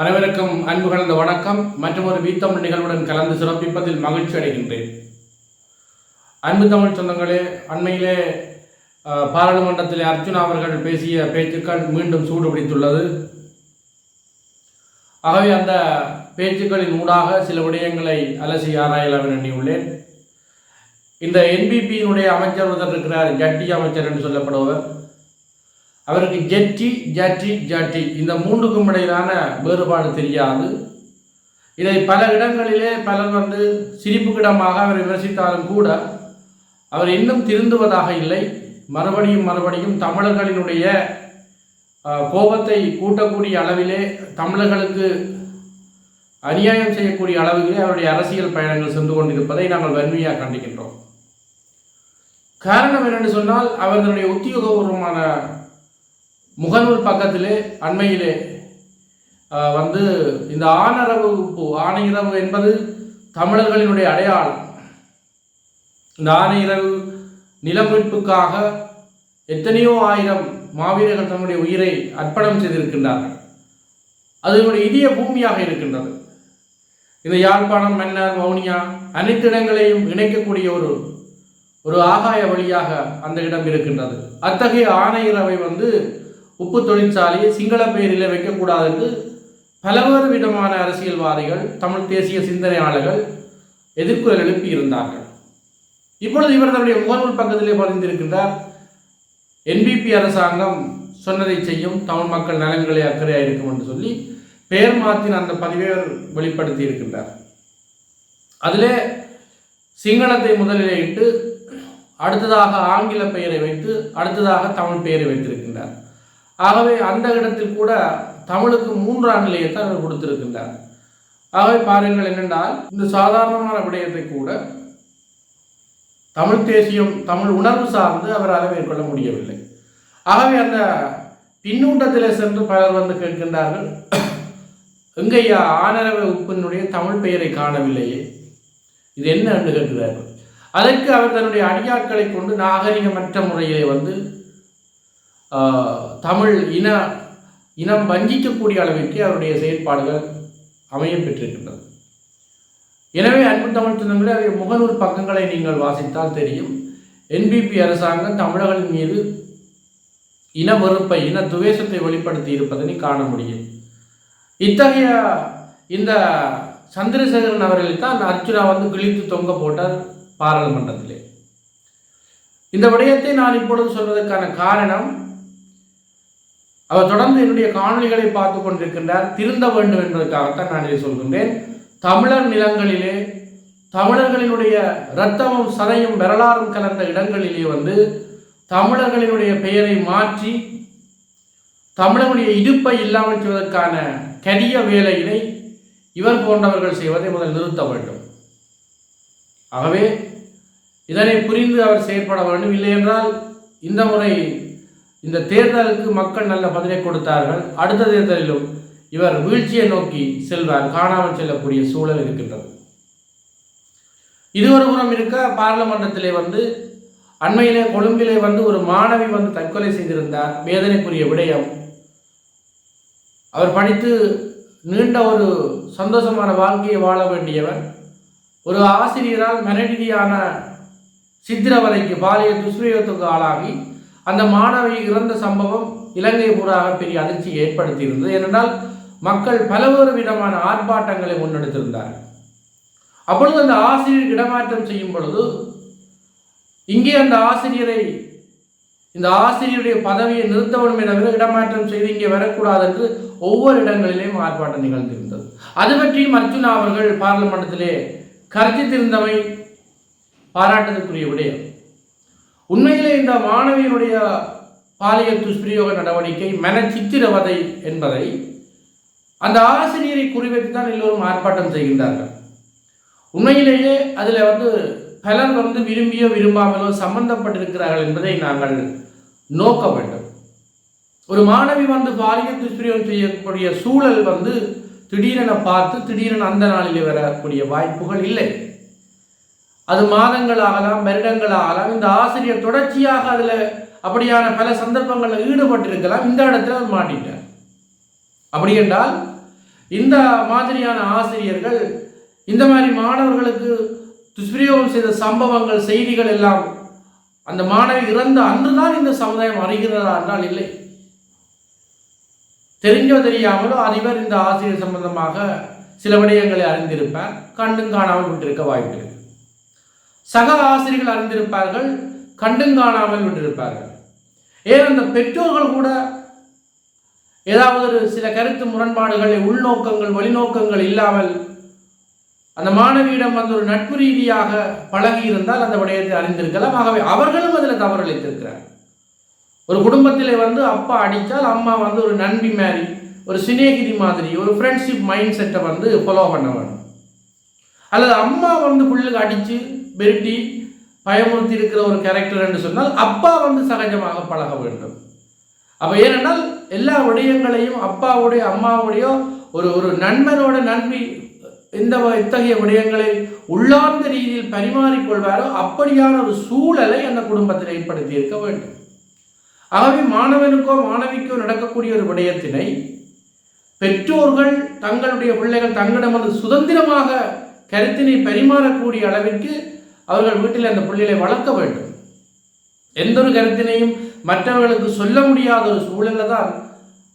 அனைவருக்கும் அன்பு கலந்த வணக்கம். மற்றும் ஒரு வீத்தமிழ் நிகழ்வுடன் கலந்து சிறப்பிப்பதில் மகிழ்ச்சி அடைகின்றேன். அன்பு தமிழ் சொந்தங்களே அண்மையிலே பாராளுமன்றத்தில் அர்ஜுனா அவர்கள் பேசிய பேச்சுக்கள் மீண்டும் சூடு பிடித்துள்ளது ஆகவே அந்த பேச்சுக்களின் ஊடாக சில விடயங்களை அலசி ஆராயலாம் எண்ணியுள்ளேன். இந்த என்பிபியினுடைய அமைச்சர் ஒருத்தர் இருக்கிறார் ஜட்டி அமைச்சர் என்று சொல்லப்படுவர் அவருக்கு ஜெட்டி ஜட்டி ஜட்டி. இந்த மூன்றுக்கும் இடையிலான வேறுபாடு தெரியாது. இதை பல இடங்களிலே பலர் வந்து சிரிப்புக்கிடமாக அவர் விமர்சித்தாலும் கூட அவர் இன்னும் திருந்துவதாக இல்லை. மறுபடியும் மறுபடியும் தமிழர்களினுடைய கோபத்தை கூட்டக்கூடிய அளவிலே தமிழர்களுக்கு அநியாயம் செய்யக்கூடிய அளவிலே அவருடைய அரசியல் பயணங்கள் சென்று கொண்டிருப்பதை நாங்கள் வன்மையாக கண்டிக்கின்றோம். காரணம் என்னென்னு சொன்னால் அவர்களுடைய உத்தியோகபூர்வமான முகநூல் பக்கத்திலே அண்மையிலே வந்து இந்த ஆனரவு பூ ஆணையிரவு என்பது தமிழர்களினுடைய அடையாளம். இந்த ஆணையிரவு நிலமீட்புக்காக எத்தனையோ ஆயிரம் மாவீரர்கள் தன்னுடைய உயிரை அர்ப்பணம் செய்திருக்கின்றார்கள். அதனுடைய இதய பூமியாக இருக்கின்றது. இந்த யாழ்ப்பாணம் மன்னர் வவுனியா அனைத்து இடங்களையும் இணைக்கக்கூடிய ஒரு ஒரு ஆகாய வழியாக அந்த இடம் இருக்கின்றது. அத்தகைய ஆணையரவை வந்து உப்பு தொழிற்சாலையை சிங்கள பெயரில் வைக்கக்கூடாது என்று பலவேறு விதமான அரசியல்வாதிகள் தமிழ் தேசிய சிந்தனையாளர்கள் எதிர்ப்புகள் எழுப்பி இருந்தார்கள் இப்பொழுது இவர் தன்னுடைய முகநூல் பக்கத்திலே பதிந்திருக்கின்றார். என்பிபி அரசாங்கம் சொன்னதை செய்யும் தமிழ் மக்கள் நலன்களை அக்கறையாக இருக்கும் என்று சொல்லி பெயர் மாற்றின் அந்த பதிவை வெளிப்படுத்தி இருக்கின்றார் அதிலே சிங்களத்தை முதலிலே இட்டு அடுத்ததாக ஆங்கில பெயரை வைத்து அடுத்ததாக தமிழ் பெயரை வைத்திருக்கிறார். ஆகவே அந்த இடத்தில் கூட தமிழுக்கு மூன்றாம் நிலையை தான் அவர் கொடுத்திருக்கின்றார். ஆகவே பாருங்கள் என்னென்றால் இந்த சாதாரணமான விடயத்தை கூட தமிழ் தேசியம் தமிழ் உணர்வு சார்ந்து அவரால் மேற்கொள்ள முடியவில்லை. ஆகவே அந்த பின்னூட்டத்தில் சென்று பலர் வந்து கேட்கின்றார்கள் எங்கையா ஆனரவ உப்பினுடைய தமிழ் பெயரை காணவில்லையே. இது என்ன? என்று கேட்கிறார்கள். அதற்கு அவர் தன்னுடைய அடியாட்களை கொண்டு நாகரிகமற்ற முறையிலே வந்து தமிழ் இன இனம் வஞ்சிக்கக்கூடிய அளவிற்கு அவருடைய செயற்பாடுகள் அமைய பெற்றிருக்கின்றது எனவே அன்பு தமிழ் சொந்தங்களே அவருடைய முகநூல் பக்கங்களை நீங்கள் வாசித்தால் தெரியும். என்பிபி அரசாங்கம் தமிழர்களின் மீது இன வெறுப்பை இன துவேஷத்தை வெளிப்படுத்தி இருப்பதனை காண முடியும். இத்தகைய இந்த சந்திரசேகரன் அவர்களை தான் அர்ச்சுனா வந்து கிழித்து தொங்க போட்டார் பாராளுமன்றத்திலே. இந்த விடயத்தை நான் இப்பொழுது சொல்வதற்கான காரணம் அவர் தொடர்ந்து என்னுடைய காணொலிகளை பார்த்து கொண்டிருக்கின்றார். திருந்த வேண்டும் என்பதற்காகத்தான் நான் இதை சொல்கின்றேன். தமிழர் நிலங்களிலே தமிழர்களினுடைய இரத்தமும் சதையும் வரலாறும் கலந்த இடங்களிலே வந்து தமிழர்களினுடைய பெயரை மாற்றி தமிழனுடைய இடுப்பை இல்லாமல் செய்வதற்கான கரிய வேலையினை இவர் போன்றவர்கள் செய்வதை முதல் நிறுத்த வேண்டும். ஆகவே இதனை புரிந்து அவர் செயற்பட வேண்டும். இல்லை என்றால் இந்த முறை இந்த தேர்தலுக்கு மக்கள் நல்ல பதிலை கொடுத்தார்கள். அடுத்த தேர்தலிலும் இவர் வீழ்ச்சியை நோக்கி செல்வார். காணாமல் செல்லக்கூடிய சூழல் இருக்கின்றது. இது ஒரு புறம் இருக்க? பாராளுமன்றத்திலே வந்து அண்மையிலே கொழும்பிலே வந்து ஒரு மாணவி வந்து தற்கொலை செய்திருந்தார். வேதனைக்குரிய விடயம். அவர் படித்து நீண்ட ஒரு சந்தோஷமான வாழ்க்கையை வாழ வேண்டியவர். ஒரு ஆசிரியரால் மனரீதியான சித்திரவதைக்கு பாலியல் துஷ்பிரயோகத்துக்கு ஆளாகி அந்த மாணவி இறந்த சம்பவம் இலங்கை பூராக பெரிய அதிர்ச்சியை ஏற்படுத்தியிருந்தது. ஏனென்றால் மக்கள் பலவேறு விதமான ஆர்ப்பாட்டங்களை முன்னெடுத்திருந்தார்கள். அப்பொழுது அந்த ஆசிரியர் இடமாற்றம் செய்யும் பொழுது இங்கே அந்த ஆசிரியரை இந்த ஆசிரியருடைய பதவியை நிறுத்த வேண்டும் இடமாற்றம் செய்து இங்கே வரக்கூடாது என்று ஒவ்வொரு இடங்களிலேயும் ஆர்ப்பாட்டம் நிகழ்ந்திருந்தது. அது பற்றியும் அர்ஜுனா அவர்கள் பாராளுமன்றத்திலே கருத்தித்திருந்தமை பாராட்டுதற்குரிய விடயம். உண்மையிலே இந்த மாணவியினுடைய பாலியல் துஷ்பிரயோக நடவடிக்கை மன சித்திரவதை என்பதை அந்த ஆசிரியரை குறிவைத்து தான் எல்லோரும் ஆர்ப்பாட்டம் செய்கின்றார்கள். உண்மையிலேயே அதில் வந்து பலர் வந்து விரும்பியோ விரும்பாமலோ சம்பந்தப்பட்டிருக்கிறார்கள் என்பதை நாங்கள் நோக்க வேண்டும். ஒரு மாணவி வந்து பாலியல் துஷ்பிரயோகம் செய்யக்கூடிய சூழல் வந்து திடீரென பார்த்து திடீரென அந்த நாளிலே வரக்கூடிய வாய்ப்புகள் இல்லை. அது மாதங்கள் ஆகலாம் வருடங்கள் ஆகலாம் இந்த ஆசிரியர் தொடர்ச்சியாக அதில் அப்படியான பல சந்தர்ப்பங்களில் ஈடுபட்டிருக்கலாம். இந்த இடத்துல அது மாட்டிட்டார். அப்படி என்றால் இந்த மாதிரியான ஆசிரியர்கள் இந்த மாதிரி மாணவர்களுக்கு துஷ்பிரயோகம் செய்த சம்பவங்கள் செய்திகள் எல்லாம் அந்த மாணவி இறந்த அன்றுதான் இந்த சமுதாயம் அறிகிறதா என்றால் இல்லை. தெரிஞ்சோ தெரியாமலோ அதிபர் இந்த ஆசிரியர் சம்பந்தமாக சில விடயங்களை அறிந்திருப்பார். கண்டும் காணாமல் விட்டிருக்க வாய்ப்பு சக ஆசிரியர்கள் அறிந்திருப்பார்கள் கண்டுங்காணாமல் விட்டிருப்பார்கள். ஏன் அந்த பெற்றோர்கள் கூட ஏதாவது ஒரு சில கருத்து முரண்பாடுகளை உள்நோக்கங்கள் வழிநோக்கங்கள் இல்லாமல் அந்த மாணவியிடம் வந்து ஒரு நட்பு ரீதியாக பழகி இருந்தால் அந்த விடயத்தை அறிந்திருக்கலாம். ஆகவே அவர்களும் அதில் தவறளித்திருக்கிறார். ஒரு குடும்பத்திலே வந்து அப்பா அடித்தால் அம்மா வந்து ஒரு நண்பி மாதிரி ஒரு சிநேகிதி மாதிரி ஒரு ஃப்ரெண்ட்ஷிப் மைண்ட் செட்டை வந்து ஃபாலோ பண்ண வேணும் அல்லது அம்மா வந்து பிள்ளைக்கு அடித்து பெருட்டி பயமுறுத்தி இருக்கிற ஒரு கேரக்டர் என்று சொன்னால் அப்பா வந்து சகஜமாக பழக வேண்டும். அப்போ ஏனென்றால் எல்லா விடயங்களையும் அப்பாவுடைய அம்மாவுடைய ஒரு ஒரு நண்பனோட நன்மை இந்த வ- இத்தகைய விடயங்களை உள்ளார்ந்த ரீதியில் பரிமாறிக்கொள்வாரோ அப்படியான ஒரு சூழலை அந்த குடும்பத்தில் ஏற்படுத்தி இருக்க வேண்டும். ஆகவே மாணவனுக்கோ மாணவிக்கோ நடக்கக்கூடிய ஒரு விடயத்தினை பெற்றோர்கள் தங்களுடைய பிள்ளைகள் தங்களிடம் வந்து சுதந்திரமாக கருத்தினை பரிமாறக்கூடிய அளவிற்கு அவர்கள் வீட்டில் அந்த பிள்ளைகளை வளர்க்க வேண்டும். எந்த ஒரு கருத்தினையும் மற்றவர்களுக்கு சொல்ல முடியாத ஒரு சூழலில் தான்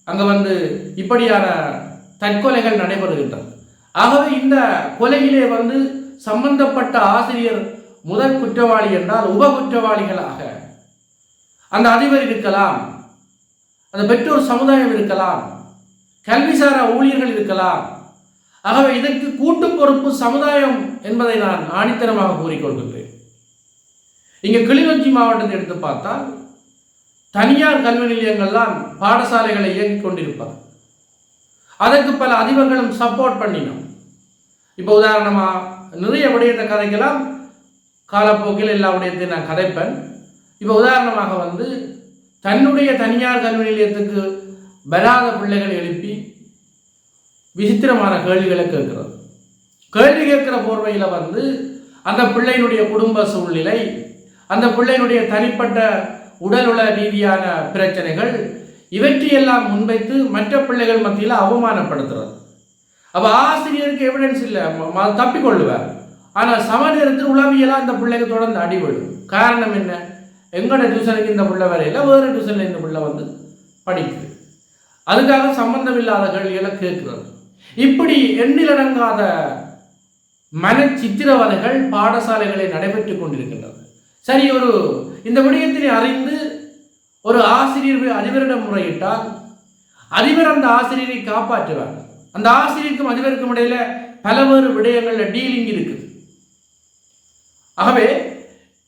அங்கே வந்து இப்படியான தற்கொலைகள் நடைபெறுகின்றது ஆகவே இந்த கொலையிலே வந்து சம்பந்தப்பட்ட ஆசிரியர் முதல் குற்றவாளி என்றால் உப குற்றவாளிகளாக அந்த அதிபர் இருக்கலாம் அந்த பெற்றோர் சமுதாயம் இருக்கலாம் கல்விசாரா ஊழியர்கள் இருக்கலாம் ஆகவே இதற்கு கூட்டு பொறுப்பு சமுதாயம் என்பதை நான் ஆணித்தரமாக கூறிக்கொள்கின்றேன் இங்கே கிளிநொச்சி மாவட்டத்தை எடுத்து பார்த்தால் தனியார் கல்வி நிலையங்கள்லாம் பாடசாலைகளை இயங்கிக் கொண்டிருப்பது. அதற்கு பல அதிபர்களும் சப்போர்ட் பண்ணினோம். இப்போ உதாரணமாக நிறைய விடயத்தை கதைக்கலாம். காலப்போக்கில் எல்லா விடயத்தையும் நான் கதைப்பேன். இப்போ உதாரணமாக வந்து தன்னுடைய தனியார் கல்வி நிலையத்துக்கு வராத பிள்ளைகளை எழுப்பி விசித்திரமான கேள்விகளை கேட்கிறது. கேள்வி கேட்கிற போர்வையில் வந்து அந்த பிள்ளையினுடைய குடும்ப சூழ்நிலை அந்த பிள்ளையினுடைய தனிப்பட்ட உடலுல ரீதியான பிரச்சனைகள் இவற்றையெல்லாம் முன்வைத்து மற்ற பிள்ளைகள் மத்தியில் அவமானப்படுத்துறது. அப்போ ஆசிரியருக்கு எவிடன்ஸ் இல்லை தப்பிக்கொள்ளுவேன் ஆனால் சம நேரத்தில் உளவியலாக அந்த பிள்ளைக்கு தொடர்ந்து அடிபடும். காரணம் என்ன? எங்களோட டியூஷனுக்கு இந்த பிள்ளை வரையில வேறு டியூஷனில் இந்த பிள்ளை வந்து படிக்குது. அதுக்காக சம்மந்தம் இல்லாத கேள்விகளை கேட்குறது. இப்படி எண்ணிலடங்காத மன சித்திரவதைகள் பாடசாலைகளில் நடைபெற்றுக் கொண்டிருக்கின்றது சரி ஒரு இந்த விடயத்தினை அறிந்து ஒரு ஆசிரியர் அதிபரிடம் முறையிட்டால் அதிபர் அந்த ஆசிரியரை காப்பாற்றுவார். அந்த ஆசிரியருக்கும் அதிபருக்கும் இடையில பலவேறு விடயங்கள்ல டீலிங் இருக்குது. ஆகவே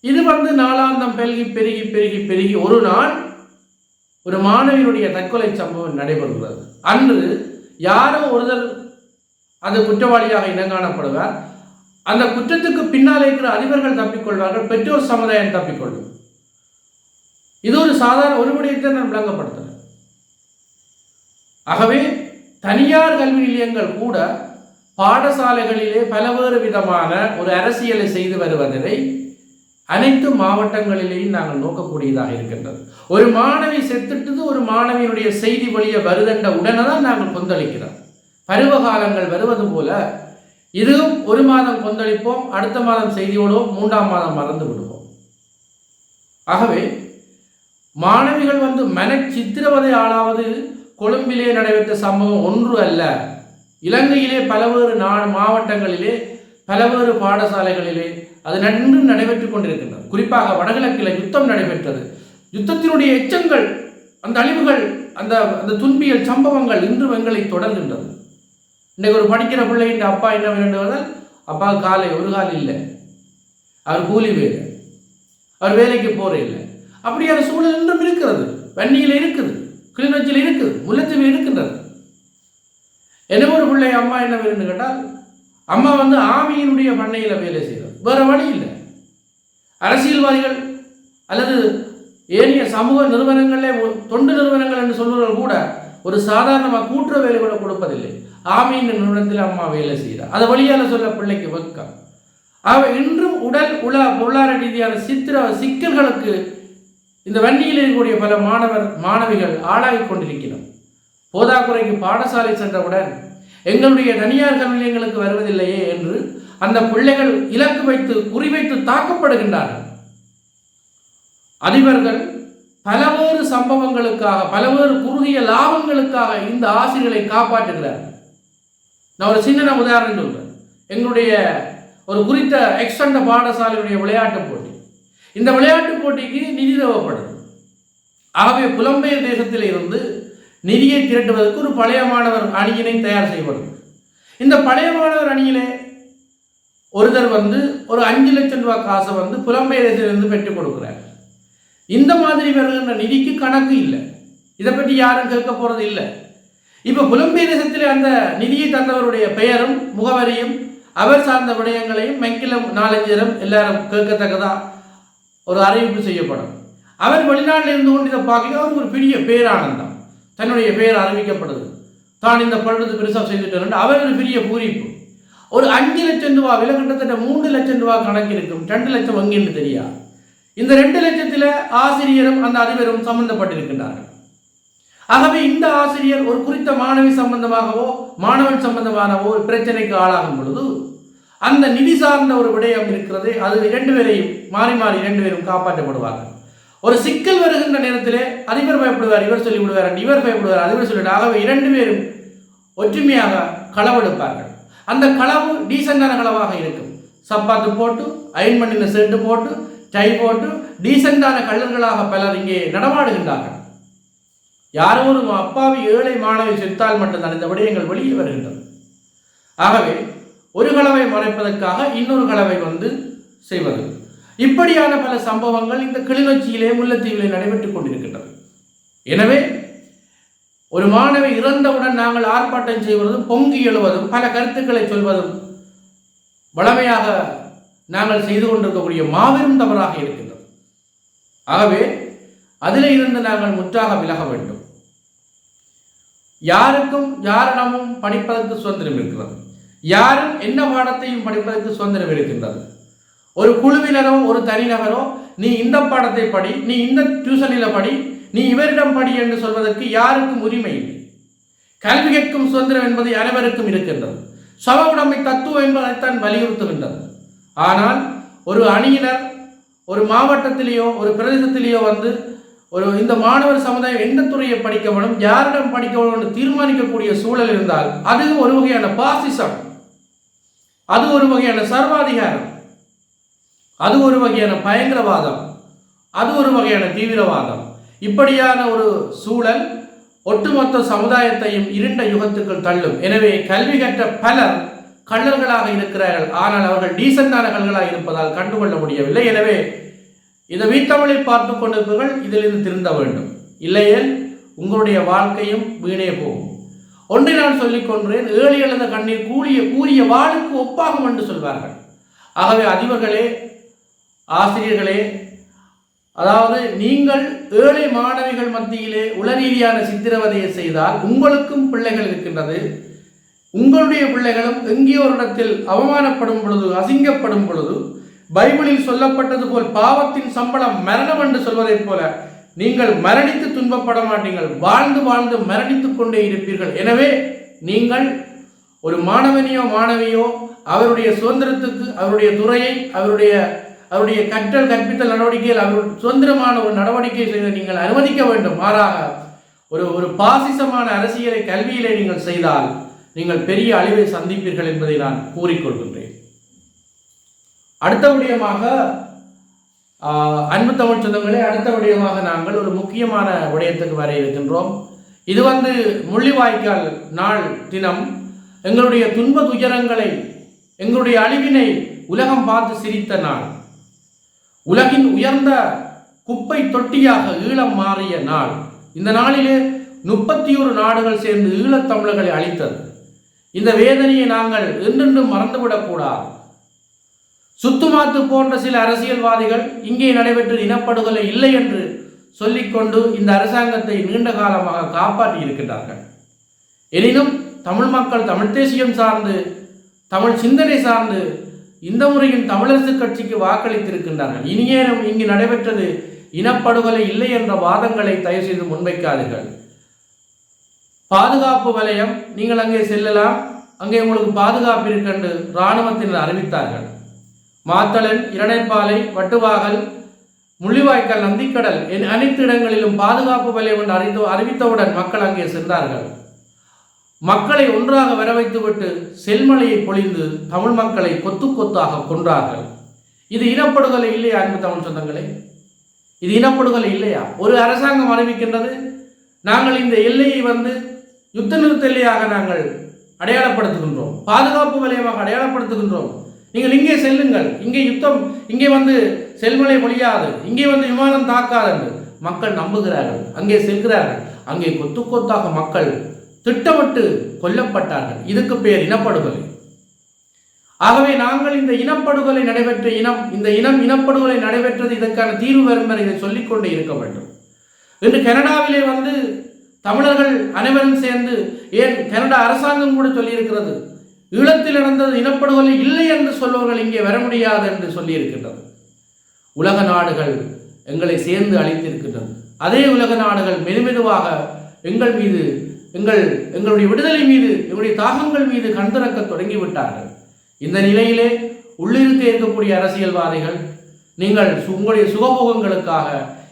இது வந்து நாளாந்தம் பெருகி பெருகி பெருகி பெருகி ஒரு நாள் ஒரு மாணவியினுடைய தற்கொலை சம்பவம் நடைபெறுகிறது. அன்று யாரோ ஒருதர் அந்த குற்றவாளியாக இனங்காணப்படுவார் அந்த குற்றத்துக்கு பின்னால் இருக்கிற அதிபர்கள் தப்பிக்கொள்வார்கள் பெற்றோர் சமுதாயம் தப்பிக்கொள்ளும் இது ஒரு சாதாரண ஒரு விடயத்தை நான் விளங்கப்படுத்துகிறேன் ஆகவே தனியார் கல்வி நிலையங்கள் கூட பாடசாலைகளிலே பலவேறு விதமான ஒரு அரசியலை செய்து வருவதை அனைத்து மாவட்டங்களிலேயும் நாங்கள் நோக்கக்கூடியதாக இருக்கின்றது. ஒரு மாணவி செத்துட்டது ஒரு மாணவியினுடைய செய்தி வழியை வருதண்ட உடனே தான் நாங்கள் கொந்தளிக்கிறோம். பருவ காலங்கள் வருவது போல இதுவும் ஒரு மாதம் கொந்தளிப்போம் அடுத்த மாதம் செய்தியோடுவோம் மூன்றாம் மாதம் மறந்து விடுவோம். ஆகவே மாணவிகள் வந்து மன சித்திரவதை ஆளாவது கொழும்பிலே நடைபெற்ற சம்பவம் ஒன்று அல்ல. இலங்கையிலே பலவேறு நா மாவட்டங்களிலே பலவேறு பாடசாலைகளிலே அது நன்று நடைபெற்றுக் கொண்டிருக்கின்றது. குறிப்பாக வடகிழக்கில் யுத்தம் நடைபெற்றது. யுத்தத்தினுடைய எச்சங்கள் அந்த அழிவுகள் அந்த அந்த துன்பியல் சம்பவங்கள் இன்று எங்களை தொடர்கின்றது. இன்றைக்கு ஒரு படிக்கிற பிள்ளை இந்த அப்பா என்ன வேண்டுவதால் அப்பா காலை ஒரு கால் இல்லை. அவர் கூலி வேலை. அவர் வேலைக்கு போற இல்லை. அப்படியான சூழல் இன்றும் இருக்கிறது. வன்னியில் இருக்குது கிளிநொச்சியில் இருக்குது முல்லைத்தீவில் இருக்கின்றது. என்ன ஒரு பிள்ளை அம்மா என்ன வேணும்னு கேட்டால் அம்மா வந்து ஆமியினுடைய பண்ணையில் வேலை செய்கிறோம் வேறு வழி இல்லை. அரசியல்வாதிகள் அல்லது ஏனைய சமூக நிறுவனங்களே தொண்டு நிறுவனங்கள் என்று சொல்வர்கள் கூட ஒரு சாதாரணமாக கூட்டுற வேலை கூட கொடுப்பதில்லை. ஆமீன் நிறுவனத்தில் அம்மா வேலை செய்கிறார் அது வழியால் சொல்ல பிள்ளைக்கு வெக்கம் ஆக இன்றும் உடல் உல பொருளாதார ரீதியான சித்திர சிக்கல்களுக்கு இந்த வன்னியில் இருக்கக்கூடிய பல மாணவர் மாணவிகள் ஆளாகி கொண்டிருக்கிறோம் போதாக்குறைக்கு பாடசாலை சென்றவுடன் எங்களுடைய தனியார் கல்வியங்களுக்கு வருவதில்லையே என்று அந்த பிள்ளைகள் இலக்கு வைத்து குறிவைத்து தாக்கப்படுகின்றார்கள். அதிபர்கள் பலவேறு சம்பவங்களுக்காக பலவேறு குறுகிய லாபங்களுக்காக இந்த ஆசிரியர்களை காப்பாற்றுகிறார்கள் நான் ஒரு சின்ன உதாரணம் சொல்றேன். எங்களுடைய ஒரு குறித்த எக்ஸ்டண்ட பாடசாலையுடைய விளையாட்டு போட்டி. இந்த விளையாட்டு போட்டிக்கு நிதி தேவைப்படுது. ஆகவே புலம்பெயர் தேசத்தில் இருந்து நிதியை திரட்டுவதற்கு ஒரு பழைய மாணவர் அணியினை தயார் செய்வது இந்த பழைய மாணவர் அணியிலே ஒருத்தர் வந்து ஒரு அஞ்சு லட்சம் ரூபாய் காசை வந்து புலம்பெயர் பெற்றுக் கொடுக்குறார். இந்த மாதிரி வருகின்ற நிதிக்கு கணக்கு இல்லை. இதை பற்றி யாரும் கேட்க போகிறது இல்லை. இப்போ புலம்பெயர் தேசத்தில் அந்த நிதியை தந்தவருடைய பெயரும் முகவரியும் அவர் சார்ந்த விடயங்களையும் மெங்கிலம் நாலஞ்சரம் எல்லாரும் கேட்கத்தக்கதா ஒரு அறிவிப்பு செய்யப்படும். அவர் வெளிநாட்டில் இருந்து கொண்டு இதை பார்க்க ஒரு பெரிய பேரானந்தம். தன்னுடைய பெயர் அறிவிக்கப்படுது. தான் இந்த பள்ளத்தை பெருசாக செய்துட்டேன் அவர் ஒரு பெரிய பூரிப்பு. ஒரு அஞ்சு லட்சம் ரூபா விலை கிட்டத்தட்ட மூன்று லட்சம் ரூபா கணக்கு இருக்கும் ரெண்டு லட்சம் வங்கின்னு தெரியாது இந்த ரெண்டு லட்சத்தில் ஆசிரியரும் அந்த அதிபரும் சம்பந்தப்பட்டிருக்கின்றார்கள். ஆகவே இந்த ஆசிரியர் ஒரு குறித்த மாணவி சம்பந்தமாகவோ மாணவன் சம்பந்தமானவோ ஒரு பிரச்சனைக்கு ஆளாகும் பொழுது அந்த நிதி சார்ந்த ஒரு விடயம் இருக்கிறது. அது இரண்டு பேரையும் மாறி மாறி இரண்டு பேரும் காப்பாற்றப்படுவார்கள். ஒரு சிக்கல் வருகின்ற நேரத்தில் அதிபர் பயப்படுவார் இவர் சொல்லிவிடுவார் இவர் பயப்படுவார் அதிபர் சொல்லிட்டு ஆகவே இரண்டு பேரும் ஒற்றுமையாக களவெடுப்பார்கள் அந்த களவு டீசெண்டான களவாக இருக்கும். சப்பாத்து போட்டு அயன் பண்ணின செட்டு போட்டு டை போட்டு டீசெண்டான கள்ளர்களாக பலர் இங்கே நடமாடுகின்றார்கள். யாரோ ஒரு அப்பாவி ஏழை மாணவி செத்தால் மட்டும்தான் இந்த விடயங்கள் வெளியே வருகின்றன. ஆகவே ஒரு களவை மறைப்பதற்காக இன்னொரு களவை வந்து செய்வது. இப்படியான பல சம்பவங்கள் இந்த கிளிநொச்சியிலே முல்லைத்தீவிலே நடைபெற்றுக் கொண்டிருக்கின்றன எனவே ஒரு மாணவி இறந்தவுடன் நாங்கள் ஆர்ப்பாட்டம் செய்வதும் பொங்கி எழுவதும் பல கருத்துக்களை சொல்வதும் வளமையாக நாங்கள் செய்து கொண்டிருக்கக்கூடிய மாபெரும் தவறாக இருக்கின்றது. ஆகவே அதிலே இருந்து நாங்கள் முற்றாக விலக வேண்டும். யாருக்கும் யாரிடமும் படிப்பதற்கு சுதந்திரம் இருக்கிறது. யாரும் என்ன பாடத்தையும் படிப்பதற்கு சுதந்திரம் இருக்கின்றது ஒரு குழுவினரோ ஒரு தனிநபரோ நீ இந்த பாடத்தை படி நீ இந்த டியூஷனில் படி நீ இவரிடம் படி என்று சொல்வதற்கு யாருக்கும் உரிமை இல்லை. கல்வி கேட்கும் சுதந்திரம் என்பது அனைவருக்கும் இருக்கின்றது. சம உடைமை தத்துவம் என்பதைத்தான் வலியுறுத்துகின்றது. ஆனால் ஒரு அணியினர் ஒரு மாவட்டத்திலேயோ ஒரு பிரதேசத்திலேயோ வந்து ஒரு இந்த மாணவர் சமுதாயம் எந்த துறையை படிக்க வேணும் யாரிடம் படிக்க வேணும் என்று தீர்மானிக்கக்கூடிய சூழல் இருந்தால் அது ஒரு வகையான பாசிசம். அது ஒரு வகையான சர்வாதிகாரம். அது ஒரு வகையான பயங்கரவாதம். அது ஒரு வகையான தீவிரவாதம். இப்படியான ஒரு சூழல் ஒட்டுமொத்த சமுதாயத்தையும் இருண்ட யுகத்துக்குள் தள்ளும். எனவே கல்வி கற்ற பலர் கள்ளர்களாக இருக்கிறார்கள். ஆனால் அவர்கள் டீசெண்டான கல்களாக இருப்பதால் கண்டுகொள்ள முடியவில்லை. எனவே இதை வீட்டவளை பார்த்து கொண்டிருப்பவர்கள் இதிலிருந்து திருந்த வேண்டும். இல்லையேல் உங்களுடைய வாழ்க்கையும் வீணே போகும். ஒன்றை நான் சொல்லிக் கொண்டேன் ஏழு எழுந்த கண்ணீர் கூறிய கூறிய வாளுக்கு ஒப்பாகும் என்று சொல்வார்கள். ஆகவே அதிபர்களே ஆசிரியர்களே அதாவது நீங்கள் ஏழை மாணவிகள் மத்தியிலே உளரீதியான சித்திரவதையை செய்தால் உங்களுக்கும் பிள்ளைகள் இருக்கின்றது. உங்களுடைய பிள்ளைகளும் எங்கேயோரிடத்தில் அவமானப்படும் பொழுது அசிங்கப்படும் பொழுது பைபிளில் சொல்லப்பட்டது போல் பாவத்தின் சம்பளம் மரணம் என்று சொல்வதைப் போல நீங்கள் மரணித்து துன்பப்பட மாட்டீங்கள் வாழ்ந்து வாழ்ந்து மரணித்துக் கொண்டே இருப்பீர்கள். எனவே நீங்கள் ஒரு மாணவனையோ மாணவியோ அவருடைய சுதந்திரத்துக்கு அவருடைய துறையை அவருடைய அவருடைய கற்றல் கற்பித்தல் நடவடிக்கையில் அவர் சுதந்திரமான ஒரு நடவடிக்கை செய்த நீங்கள் அனுமதிக்க வேண்டும். மாறாக ஒரு ஒரு பாசிசமான அரசியலை கல்வியிலே நீங்கள் செய்தால் நீங்கள் பெரிய அழிவை சந்திப்பீர்கள் என்பதை நான் கூறிக்கொள்கின்றேன். அடுத்த விடயமாக அன்பு தமிழ் சொந்தங்களே அடுத்த விடயமாக நாங்கள் ஒரு முக்கியமான விடயத்துக்கு வர இருக்கின்றோம். இது வந்து முள்ளிவாய்க்கால் நாள் தினம். எங்களுடைய துன்ப துயரங்களை எங்களுடைய அழிவினை உலகம் பார்த்து சிரித்த நாள். உலகின் உயர்ந்த குப்பை தொட்டியாக ஈழம் மாறிய நாள். இந்த நாளிலே முப்பத்தி ஒரு நாடுகள் சேர்ந்து ஈழத்தமிழர்களை அழித்தது. இந்த வேதனையை நாங்கள் என்றென்றும் மறந்துவிடக்கூடாது. சுத்துமாத்து போன்ற சில அரசியல்வாதிகள் இங்கே நடைபெற்ற இனப்படுகொலை இல்லை என்று சொல்லிக்கொண்டு இந்த அரசாங்கத்தை நீண்ட காலமாக காப்பாற்றி இருக்கின்றார்கள். எனினும் தமிழ் மக்கள் தமிழ் தேசியம் சார்ந்து தமிழ் சிந்தனை சார்ந்து இந்த முறையில் தமிழரசு கட்சிக்கு வாக்களித்திருக்கின்றார்கள். இனியேனும் இங்கு நடைபெற்றது இனப்படுகொலை இல்லை என்ற வாதங்களை தயவு செய்து முன்வைக்காதீர்கள். பாதுகாப்பு வலயம் நீங்கள் அங்கே செல்லலாம். அங்கே உங்களுக்கு பாதுகாப்பு இருக்கென்று இராணுவத்தினர் அறிவித்தார்கள். மாத்தளன் இரணைப்பாலை வட்டுவாகல் முள்ளிவாய்க்கால் நந்திக்கடல் என் அனைத்து இடங்களிலும் பாதுகாப்பு வலயம் என்று அறிந்து அறிவித்தவுடன் மக்கள் அங்கே சென்றார்கள். மக்களை ஒன்றாக வர வைத்துவிட்டு செல்மலையை பொழிந்து தமிழ் மக்களை கொத்து கொத்தாக கொன்றார்கள். இது இனப்படுகொலை இல்லையா அன்பு தமிழ் சொந்தங்களே? இது இனப்படுகொலை இல்லையா? ஒரு அரசாங்கம் அறிவிக்கின்றது நாங்கள் இந்த எல்லையை வந்து யுத்த நிறுத்த எல்லையாக நாங்கள் அடையாளப்படுத்துகின்றோம். பாதுகாப்பு வலயமாக அடையாளப்படுத்துகின்றோம். நீங்கள் இங்கே செல்லுங்கள். இங்கே யுத்தம் இங்கே வந்து செல்மலை பொழியாது இங்கே வந்து விமானம் தாக்காது என்று மக்கள் நம்புகிறார்கள். அங்கே செல்கிறார்கள். அங்கே கொத்து கொத்தாக மக்கள் திட்டமிட்டு கொல்லப்பட்டார்கள். இதுக்கு பேர் இனப்படுகொலை. ஆகவே நாங்கள் இந்த இனப்படுகொலை நடைபெற்ற இனம் இந்த இனம் இனப்படுகொலை நடைபெற்றது இதற்கான தீர்வு வரும் வரை இதை சொல்லிக்கொண்டே இருக்க வேண்டும். இன்று கனடாவிலே வந்து தமிழர்கள் அனைவரும் சேர்ந்து ஏன் கனடா அரசாங்கம் கூட சொல்லியிருக்கிறது ஈழத்தில் நடந்தது இனப்படுகொலை இல்லை என்று சொல்பவர்கள் இங்கே வர முடியாது என்று சொல்லியிருக்கின்றது. உலக நாடுகள் எங்களை சேர்ந்து அழைத்திருக்கின்றது. அதே உலக நாடுகள் மெதுமெதுவாக எங்கள் மீது எங்கள் எங்களுடைய விடுதலை மீது எங்களுடைய தாகங்கள் மீது கண் திறக்க தொடங்கிவிட்டார்கள். இந்த நிலையிலே உள்ளிருக்க இருக்கக்கூடிய அரசியல்வாதிகள் நீங்கள் சு- உங்களுடைய சுகபோகங்களுக்காக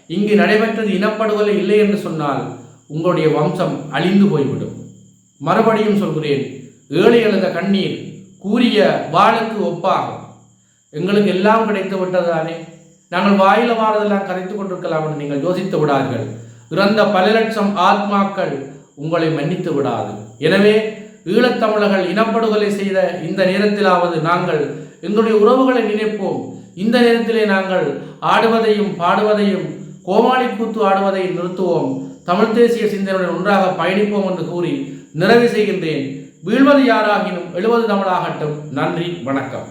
இங்கு நடைபெற்றது இனப்படுகொலை இல்லை என்று சொன்னால் உங்களுடைய வம்சம் அழிந்து போய்விடும். மறுபடியும் சொல்கிறேன் ஏழை எழுத கண்ணீர் கூறிய வாளுக்கு ஒப்பாகும். எங்களுக்கு எல்லாம் கிடைத்து விட்டதானே நாங்கள் வாயில வாரதெல்லாம் கரைத்து கொண்டிருக்கலாம் என்று நீங்கள் யோசித்து விடார்கள் இறந்த பல லட்சம் ஆத்மாக்கள் உங்களை மன்னித்து விடாது. எனவே ஈழத்தமிழர்கள் இனப்படுகொலை செய்த இந்த நேரத்திலாவது நாங்கள் எங்களுடைய உறவுகளை நினைப்போம். இந்த நேரத்திலே நாங்கள் ஆடுவதையும் பாடுவதையும் கோமாளி கூத்து ஆடுவதை நிறுத்துவோம். தமிழ் தேசிய சிந்தனையுடன் ஒன்றாக பயணிப்போம் என்று கூறி நிறைவு செய்கின்றேன். வீழ்வது யாராகினும் எழுவது தமிழாகட்டும். நன்றி வணக்கம்.